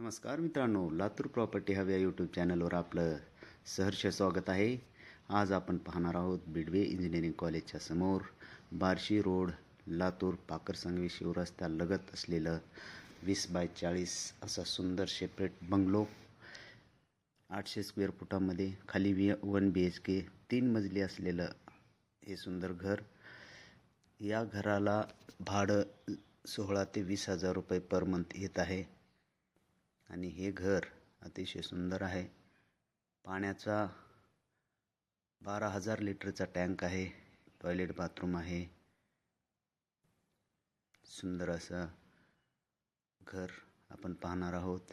नमस्कार मित्रांनो लातूर प्रॉपर्टी हव्या यूट्यूब चॅनलवर आपलं सहर्ष स्वागत आहे. आज आपण पाहणार आहोत बिडवे इंजिनिअरिंग कॉलेजच्या समोर बार्शी रोड लातूर पाकरसांगवी शिवरस्त्या लगत असलेलं वीस बाय चाळीस असा सुंदर सेपरेट बंगलो आठशे स्क्वेअर फुटामध्ये खाली वी वन बी एच के तीन मजली असलेलं हे सुंदर घर. या घराला भाडं सोळा ते वीस हजार रुपये पर मंथ येत आहे. आणि हे घर अतिशय सुंदर आहे. पाण्याचा बारा हजार लिटरचा टँक आहे टॉयलेट बाथरूम आहे. सुंदर असं घर आपण पाहणार आहोत.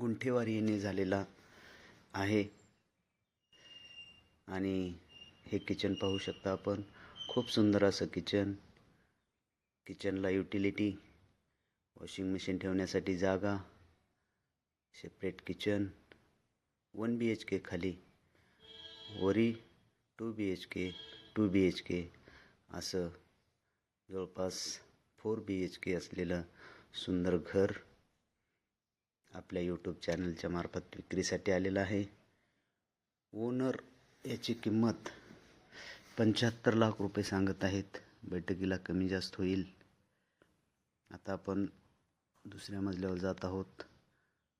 गुंठेवार येणे झालेला आहे. आणि हे किचन पाहू शकता आपण. खूप सुंदर असं किचन किचनला युटिलिटी वॉशिंग मशीन ठेवण्यासाठी जागा. Separate kitchen one B H K खाली वरी two B H K two B H K असं जवळपास फोर बी एच के असलेलं सुंदर घर आपल्या यूट्यूब चॅनलच्या मार्फत विक्रीसाठी आलेलं आहे. ओनर याची किंमत पंच्याहत्तर लाख रुपये सांगत आहेत. बैठकीला कमी जास्त होईल. आता आपण दुसऱ्या मजल्यावर जात आहोत.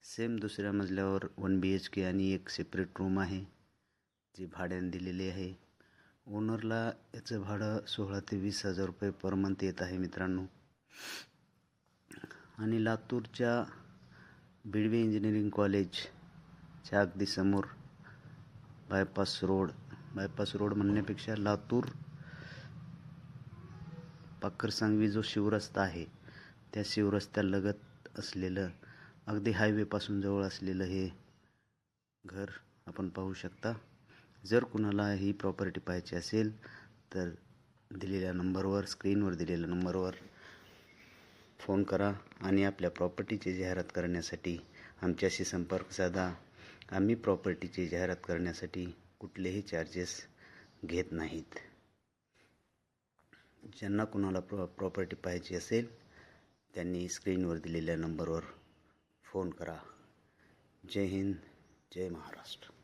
सेम दुसऱ्या मजल्यावर वन बी एच के आणि एक सेपरेट रूम आहे जी भाड्याने दिलेली आहे. ओनरला याचं भाडं सोळा ते वीस हजार रुपये पर मंथ येत आहे मित्रांनो. आणि लातूरच्या बिडवे इंजिनिअरिंग कॉलेजच्या अगदी समोर बायपास रोड बायपास रोड म्हणण्यापेक्षा लातूर पाखरसांगवी जो शिवरस्ता आहे त्या शिवरस्त्यालगत असलेलं अगदी हायवेपासून जवळ असलेलं हे घर आपण पाहू शकता. जर कुणाला ही प्रॉपर्टी पाहायची असेल तर दिलेल्या नंबरवर स्क्रीनवर दिलेल्या नंबरवर फोन करा आणि आपल्या प्रॉपर्टीची जाहिरात करण्यासाठी आमच्याशी संपर्क साधा. आम्ही प्रॉपर्टीची जाहिरात करण्यासाठी कुठलेही चार्जेस घेत नाहीत. ज्यांना कुणाला प्रॉ प्रॉपर्टी पाहिजे असेल त्यांनी स्क्रीनवर दिलेल्या नंबरवर फोन करा. जय हिंद जय महाराष्ट्र.